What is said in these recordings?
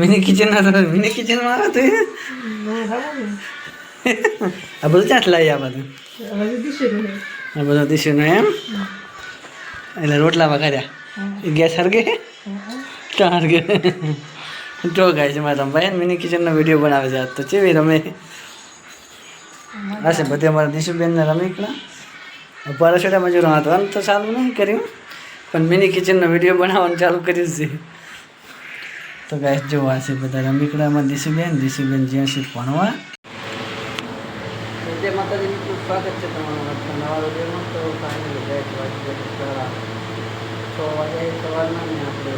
Mini kitchen mini કિચનમાં આવે તો? આ બધું ક્યાંથી લાવી આ બધું? દીશું ને. બધું દીશુનું એમ? એટલે રોટલામાં કર્યા ગેસ હરગે? ક્યાં હરગે. જો ગાય છે મારા ભાઈ મિની કિચનનો વીડિયો બનાવે છે. આજ તો ચેવી રમે? હશે બધી અમારા દીશુબેનને રમી એકલા. પારાશોટા મજૂરો હતો. તો ચાલુ નહીં કર્યું. પણ મિની કિચનનો વીડિયો બનાવવાનું ચાલુ કર્યું છે. તો ગાય જોવા છે બધા રમીકડામાં દિશુબેન દિશુબેન જ્યાં છે ભણવા. જય માતાજી સ્વાગત છે તમારું નવા વિડીયોમાં. તો વાગે છ વાગે સવારના ને આપણે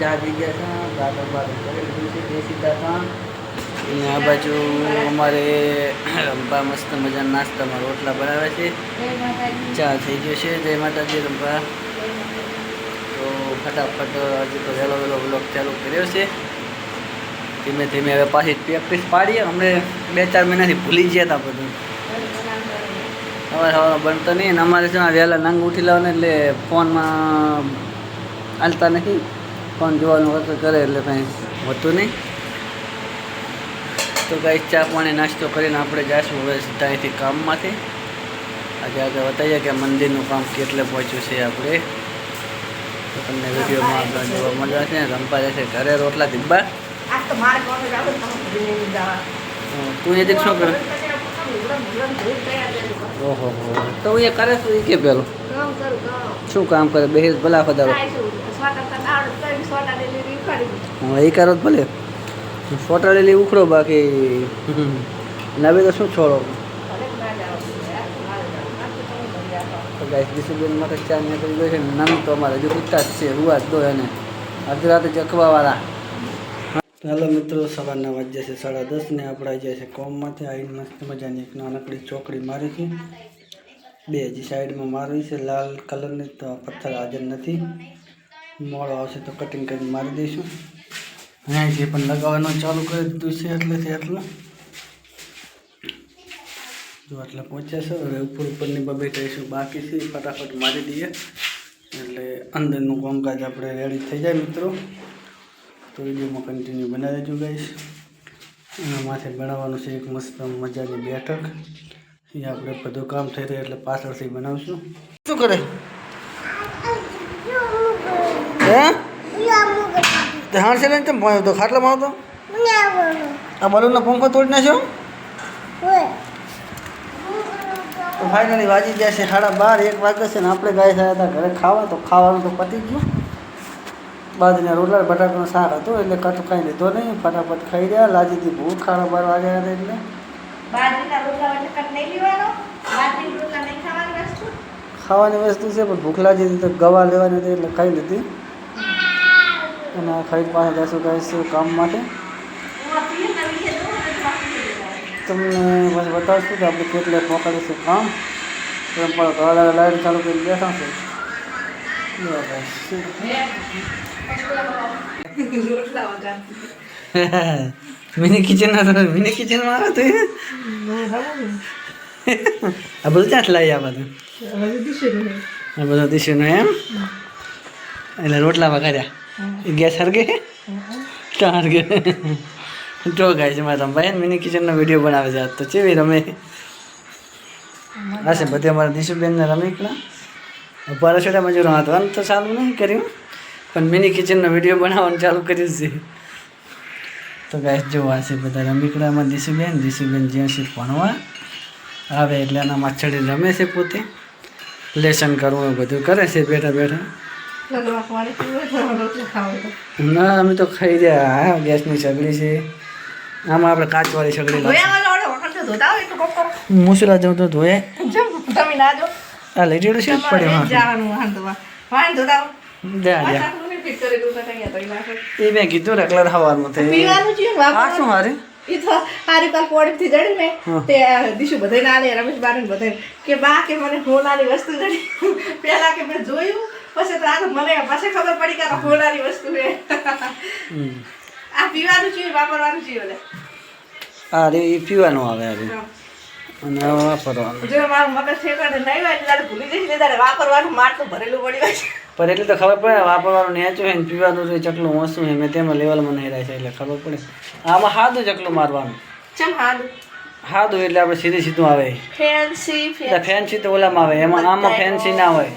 જાગી ગયા હતા દાદા બાદ કરી લીધું છે દેશી દાદા અને આ બાજુ અમારે રંભા મસ્ત મજાના નાસ્તામાં રોટલા બનાવે છે. ચા થઈ ગયો છે. જય માતાજી રંભા. તો ફટાફટ હજુ તો વહેલો વહેલો બ્લોગ ચાલુ કર્યો છે. ધીમે ધીમે હવે પાછી પ્રેક્ટિસ પાડીએ. અમને બે ચાર મહિનાથી ભૂલી ગયા હતા બધું. સવાર સવારમાં બનતો નહીં અને અમારે શું વહેલા નંગ ઉઠી લાવને એટલે ફોનમાં હાલતા નથી. ફોન જોવાનું કરે એટલે કાંઈ હોતું નહીં. તો કાંઈ ચા પાણી નાસ્તો કરીને આપણે જઈશું હવે સીધા અહીંથી કામમાંથી. આજે આગળ બતાવીએ કે મંદિરનું કામ કેટલે પહોંચ્યું છે આપણે. તો તમને વિડીયોમાં જોવા મળ્યા છે. રમપા જશે ઘરે રોટલા આજ તો એ શું કરે. ઓહો હો તો એ કરે શું? એ કે પેલું. શું કામ કરે? બેહીસ ભલા દીધી. હવે એ કરો ભલે. ફોટા લેલી ઉખડો બાકી. નવે તો શું છોડો? ગાઈસ ડિસિપ્લિન માટે ચા નીકળી ગયો છે નામ તો અમારે હજુ ઉઠતા જ છે રૂવા જ દો એને અડધી રાતે જખવાવાળા હેલો મિત્રો સવારના વાગ્યા છે સાડા દસ ને આપણે જાય છે કોમમાંથી આવીને મસ્ત મજાની એક નાનકડી ચોકડી મારી છે. બે હજી સાઈડમાં મારવી છે લાલ કલરની તો પથ્થર હાજર નથી. મોડો આવશે તો કટિંગ કરીને મારી દઈશું. અહીંયા જે પણ લગાવવાનું ચાલુ કરી દીધું છે એટલેથી એટલું. જો આટલા પહોંચ્યા છે, હવે ઉપર ઉપરની બબે કહીશું બાકી છે ફટાફટ મારી દઈએ. એટલે અંદરનું કામકાજ આપણે રેડી થઈ જાય મિત્રો. તો વિડીયોમાં કન્ટિન્યુ બનાવી દેજો ગાઈશ એના માથે બનાવવાનું છે એક મસ્ત મજાની બેઠક. એ આપણે બધું કામ થઈ રહ્યું એટલે પાછળથી બનાવશું. શું કરે હે લઈને કેમ ભણ્યો તો ખાટલામાં આવતો આ બલૂનનો પંખો તોડી નાખ્યો? તો ફાઇનલી વાજી ગયા છે સાડા બાર એક વાગે છે ને આપણે ગાય થયા હતા ઘરે ખાવા તો ખાવાનું તો પતી ગયું. બાજરીના રોટલા બટાકાનું શાક હતું એટલે કટું કાંઈ લીધો નહીં ફટાફટ ખાઈ રહ્યા લાજીથી ભૂખ ખાડા બાર વાગ્યા હતા એટલે. ખાવાની વસ્તુ છે પણ ભૂખ લાગી હતી તો ગવા લેવાની હતી એટલે ખાઈ લીધી. અને આ ખાઈ પાસે જશું ગાઈશું કામ માટે હું આ પિયરના વિશે જોઉં ને તો બાકી થઈ જાય. તમને બસ બતાવશું કે આપણે કેટલે પહોંચાડીશું કામ એમ પણ ઘણા લાઈટ ચાલુ કરી બેઠા છે લો guys. રોટલા વગાડતી. મિની કિચન મિની કિચનમાં આવે તો એ? આ બધું ક્યાંથી લાવી આ બધું હવે દીશું ને. આ બધું દીશુનું એમ એટલે રોટલા વગાડ્યા એ ગેસ હરગે ક્યાં હરગે જો ગાય છે મારા ભાઈ મિની કિચનનો વીડિયો બનાવે છે. આજ તો ચેવી રમે. હશે બધી અમારા દીશુબેનને રમી એકલા. પારાશોટા મજૂરો હતો અંત તો ચાલુ નહીં કર્યું. પણ મિની કિચનનો વીડિયો બનાવવાનું ચાલુ કર્યું છે. તો ગાય જોવા છે બધા રમીકડામાં દીશુબેન દીશુબેન જ્યાં છે ભણવા. આવે એટલે એના માછડી રમે છે પોતે. લેસન કરવું બધું કરે છે બેઠા બેઠા. ના અમે તો ખાઈ રહ્યા. હા ગેસની સગડી છે. આમાં આપણે કાચવાળી સગડી. મુસલા જવું તો ધોયે. આ લઈ જડું છે પડે એ મેં કીધું રકલા એકલા થઈ આ શું મારે ઈ તો હારી કાલ પોડીથી જડી ને તે દીશુ બધાય ના લે રમેશ બધાય કે બા કે મને હોનારી વસ્તુ જડી. પહેલા કે મેં જોયું પછી તો આ તો મને પછી ખબર પડી કે આ હોનારી વસ્તુ છે. આ પીવાનું છે વાપરવાનું છે ઓલે. આ રે એ પીવાનું આવે અરે અને વાપરવાનું. જો મારું મગજ ઠેકાણે નહીં હોય એટલે ભૂલી જઈશ ને તારે વાપરવાનું માટલું ભરેલું પડી હોય પણ એટલે તો ખબર પડે વાપરવાનું નેચું છે ને પીવાનું છે ચકલું ઓછું છે મેં તેમાં લેવલમાં નહીં રહે છે એટલે ખબર પડે. આમાં હાદું ચકલું મારવાનું. ચમ હાદું? હાદું એટલે આપણે સીધું સીધું આવે. ફેન્સી ફેન્સી તો ઓલામાં આવે એમાં આમાં ફેન્સી ના હોય.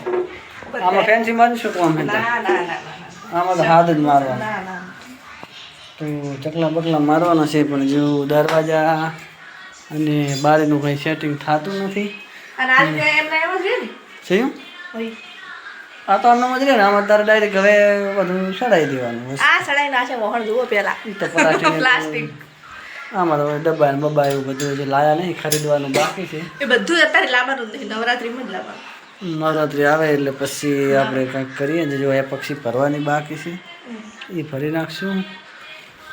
આમાં ફેન્સી મારી શું કામ ના ના ના આમાં તો હાથ જ ના તો ચકલા બકલા મારવાના છે પણ જો દરવાજા અને બારીનું કંઈ સેટિંગ થતું નથી. થયું આ તો આમનામ જ રહે ને આમાં તારે ડાયરેક્ટ હવે બધું ચડાવી દેવાનું આ સડાઈ ના છે વહણ જુઓ પેલા પ્લાસ્ટિક. આમાં તો ડબ્બા ને બબ્બા એવું બધું જે લાયા નહીં ખરીદવાનું બાકી છે. એ બધું અત્યારે લાવવાનું નથી નવરાત્રીમાં જ લાવવાનું. નવરાત્રિ આવે એટલે પછી આપણે કંઈક કરીએ ને જો એ પક્ષી ભરવાની બાકી છે એ ભરી નાખશું.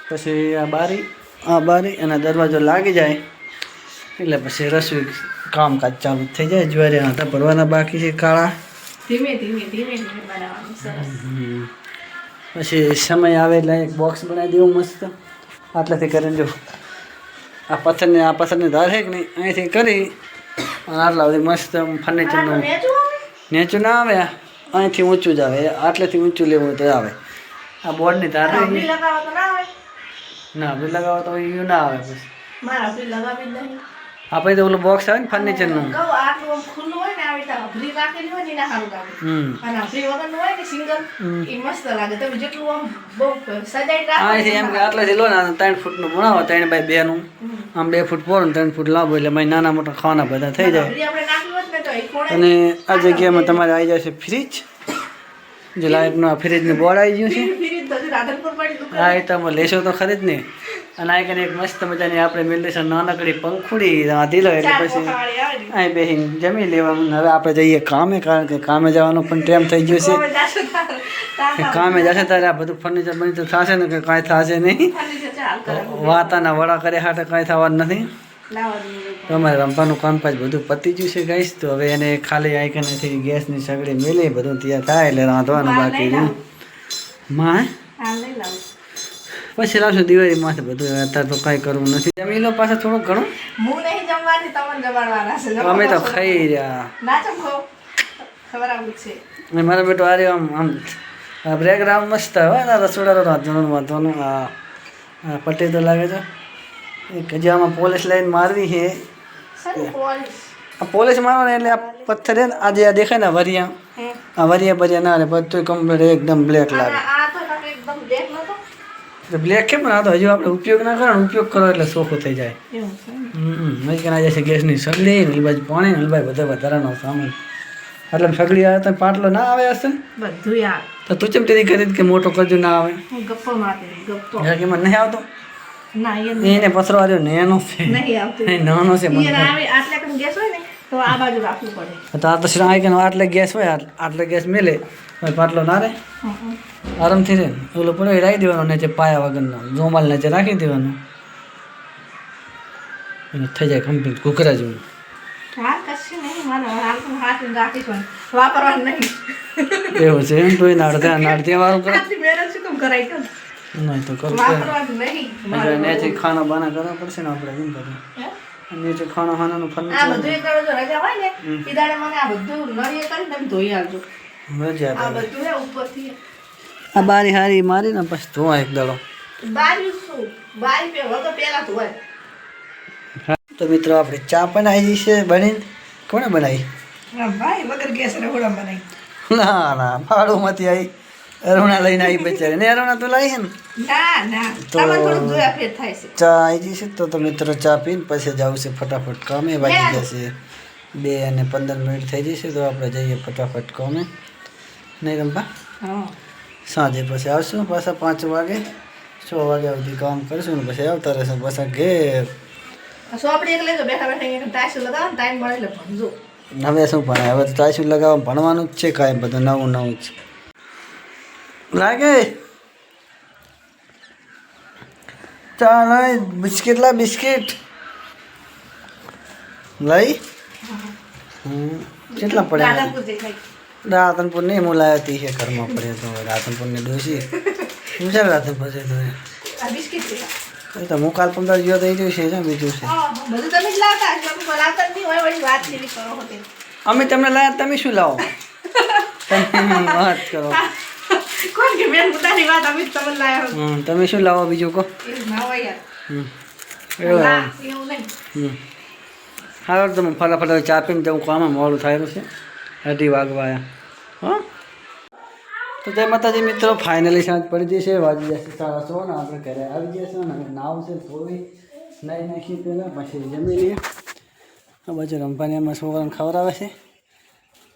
પછી આ બારી આ બારી અને દરવાજો લાગી જાય એટલે પછી રસોઈ કામકાજ ચાલુ થઈ જાય જ્વારી હાથા ભરવાના બાકી છે કાળા. ધીમે ધીમે ધીમે ધીમે બનાવવાનું પછી સમય આવે એટલે એક બોક્સ બનાવી દેવું મસ્ત. આટલાથી કરીને જો આ પથ્થરને આ પથ્થરની ધાર છે કે નહીં અહીંથી કરી આટલા બધી મસ્ત ફર્નિચરનું નેચું ના આવે. અહીંથી ઊંચું જ આવે. આટલેથી ઊંચું લેવું તો આવે. આ બોર્ડની તાર ના. બી લગાવો તો એ ના આવે પછી નહીં આપણે તો ઓલું બોક્સ આવે ને ફર્નિચરનું ખુલ્લું હોય ને આમ ને ત્રણ ત્રણ બાય બેનું. આમ બે ફૂટ પોરો ત્રણ ફૂટ લાંબો એટલે મારી નાના મોટા ખાવાના બધા થઈ જાય. અને આ જગ્યામાં તમારે આવી જશે ફ્રીજ જે લાઇટનું આ ફ્રીજનું બોર્ડ આવી ગયું છે. હા એ તમે લેશો તો ખરી જ ને. અને આ એક મસ્ત મજાની આપણે મેળવીશું નાનકડી પંખુડી રાંધી લો એટલે પછી અહીં બેસીને જમી લેવાનું. હવે આપણે જઈએ કામે કારણ કે કામે જવાનો પણ ટાઈમ થઈ ગયો છે. કામે જશે ત્યારે આ બધું ફર્નિચર બનીચર થશે ને કે કાંઈ થશે નહીં. વાતાના વડા કરે હાટે કાંઈ થવાનું નથી. તમારે રમવાનું કામકાજ બધું પતી ગયું છે ગઈશ તો હવે એને ખાલી આઈકનેથી ગેસની સગડી મેલી બધું તૈયાર થાય એટલે રાંધવાનું બાકી રહ્યું. માં. પછી લાવશું દિવાળીમાંથી બધું હવે અત્યારે તો કાંઈ કરવું નથી. જમી લો પાછા થોડુંક ઘણું? હું નહીં જમવાની તમને જમાડવાના છે. જમો અમે તો પાછો. ખાઈ રહ્યા. ના ચમકો ખબર આવું છે. અને મારો બેટો આ રહ્યો આમ આમ બ્રેકગ્રાઉન્ડ મસ્ત હોય ને રસોડાનો રાંધવાનું વાંધવાનું આ આ પટ્ટી તો લાગે છે. એક હજી આમાં પોલીસ લાઈન મારવી છે. સર પોલીસ આ પોલીસ મારવાની એટલે આ પથ્થર છે ને આજે આ દેખાય ને વરિયા હે. આ વરિયા બરિયા ના રે બધું કમ્પ્લીટ એકદમ બ્લેક અને લાગે આ તો કાંઈક એકદમ બ્લેક નતો બ્લેક કેમ ના તો હજુ આપણે ઉપયોગ ના કરો ઉપયોગ કરો એટલે સોખું થઈ જાય. છે ને. હમ હજી ના જશે ગેસની સગડી ને એ બાજુ પાણી ને એ બાજુ બધા વધારાનો સામાન. એટલે સગડી આવે તો પાટલો ના આવે હશે? બધું તો તું ચમ તેની કરી કે મોટો કરજો ના આવે? ગપ્પો મારતી ગપ્પો. કે મને નહીં આવતો? ના એને પથરો આવ્યો નેનો છે. નહીં આવતું. નાનો છે મને આટલે ગેસ હોય ને તો આ બાજુ રાખવું પડે. તો આ તો શ્રા આટલે ગેસ હોય આટલે ગેસ મેલે પાટલો ના રે. આરામથી રે. ઓલો પડે રાખી દેવાનો નીચે પાયા વગરનો. જોમાલ નીચે રાખી દેવાનો. અને થઈ જાય કમ્પ્લીટ કુકરા જેવું. હા કશું નહીં. મારે હાથ રાખીશ વાપરવાનું નહીં. એવું છે એમ? તો એને અડધા વાળું કરે. મહેનત શું કેમ કરાઈ તો? નહીં તો નીચે ખાના બાના કરવા પડશે ને આપણે એમ કરવું હે? નીચે ખાના ખાનાનું આ ફર્નિચર બધું એક દાડો જો રજા હોય ને એ દાડે મને આ બધું નળીએ કરીને તમે ધોઈ આવજો મજા આ બધું હે ઉપરથી. આ બારી હારી મારી ને પછી ધોવા એક દાડો. બારી શું? બારી પે વગર પેલા ધોવાય. તો મિત્રો આપણે ચા પણ આવી છે બની કોણે બનાવી? ભાઈ વગર ગેસ રહોડા બનાવી. ના ના ભાડુંમાંથી આવી અરુણા લઈને આવી બચારી. ને અરુણા તો લાવી છે ને. તો- છે. ચા આવી જશે તો તો મિત્રો ચા પીને પછી જવું છે ફટાફટ કામે. વાગી જશે બે અને પંદર મિનિટ થઈ જશે તો આપણે જઈએ ફટાફટ કામે. નહીં રમવા? સાંજે પછી આવશું પાછા પાંચ વાગે. છ વાગે સુધી કામ કરશું ને પછી આવતા રહેશું પાછા ઘેર. હવે શું ભણાય? હવે તો ટાઈસું લગાવવા ભણવાનું જ છે કાંઈ બધું નવું નવું જ. લાગે? ચાલ બિસ્કિટ લા બિસ્કિટ. લઈ? કેટલા પડ્યા? રાધનપુર નહીં હું લાવ્યો હતી છે ઘરમાં પડ્યો તો. રાધનપુરની ડોસી શું છે રાધનપુર છે તો હું કાલ પંદર ગયો થઈ ગયું છે બીજું છે. અમે તમને લાયા તમે શું લાવો? તમે વાત કરો. કોણ કે બેન પોતાની વાત અમે જ તમને લાયા હોય. હમ, તમે શું લાવો બીજું કહો એવું ના હોય યાર. હમ. એવું ના, એમ. એવું નહીં. હમ હાલો તમે ફટાફટ હવે ચા પીને જવું કામ મોડું થયેલું છે અઢી વાગવા આવ્યા હા તો જય માતાજી મિત્રો ફાઇનલી સાંજ પડી જશે વાગી જશે સાડા સો ને આપણે ઘરે આવી જશે ને હવે નાવ છે ધોવી નાહી નાખી પહેલાં પછી જમી લઈએ આ બાજુ રમવાની એમાં છોકરાને ખવડાવે છે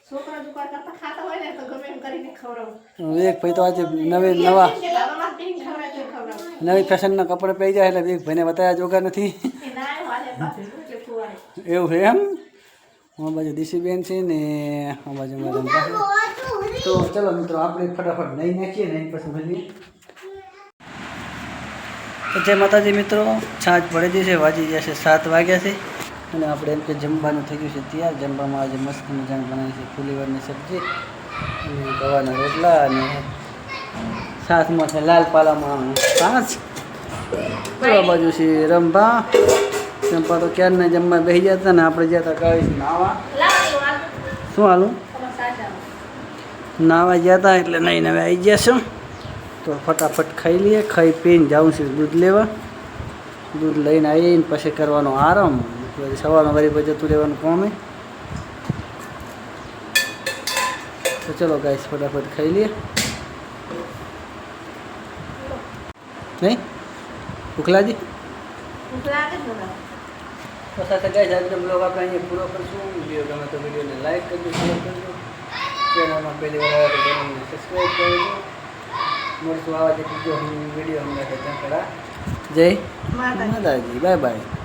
છોકરા દુકાન કરતા ખાતા હોય ને તો ગમે એમ કરીને ખવડાવો. વિવેક ભાઈ તો આજે નવી નવા. નવી ફેશનના કપડાં પહેરી જાય એટલે એક ભાઈને બતાવ્યા જોગા નથી. એવું છે એમ હું બાજુ દીશીબેન છે ને આ બાજુ મારા તો ચલો મિત્રો આપણે ફટાફટ નહીં નાખીએ ને પછી મળીએ તો જય માતાજી મિત્રો છાંચ પડી જશે વાજી જશે સાત વાગ્યા છે અને આપણે એમ કે જમવાનું થઈ ગયું છે ત્યાં જમવામાં આજે મસ્ત મજાનું બનાવી છે ફુલીવરની સબ્જી અને ગવાના રોટલા અને સાથમાં છે લાલ પાલામાં પાંચ. આ બાજુ છે રંભા. ચંપા તો ક્યારના જમવા બેસી જતા ને આપણે જતા કઈ નાવા. શું હાલું. નાવા ગયા હતા એટલે નહીં હવે આવી ગયા છું. તો ફટાફટ ખાઈ લઈએ. ખાઈ પીને જાઉં છું દૂધ લેવા. દૂધ લઈને આવીને પછી કરવાનો આરામ. પછી સવારમાં વરી પછી જતું રહેવાનું કોમે તો ચલો ગાઈસ ફટાફટ ખાઈ લઈએ. નહીં? ભૂખલાજી ભૂખ લાગે જ તો સાથે ગાઈસ આજનો બ્લોગ આપણે અહીંયા પૂરો કરશું. વીડિયો ગમે તો વિડીયોને લાઈક કરજો શેર કરજો. ચેનલમાં પહેલી વાર આવે તો ચેનલને સબસ્ક્રાઈબ કરજો. મળશું આવા જ બીજો વીડિયો હમણાં. ત્યાં કરા જય માતા માતાજી. Bye bye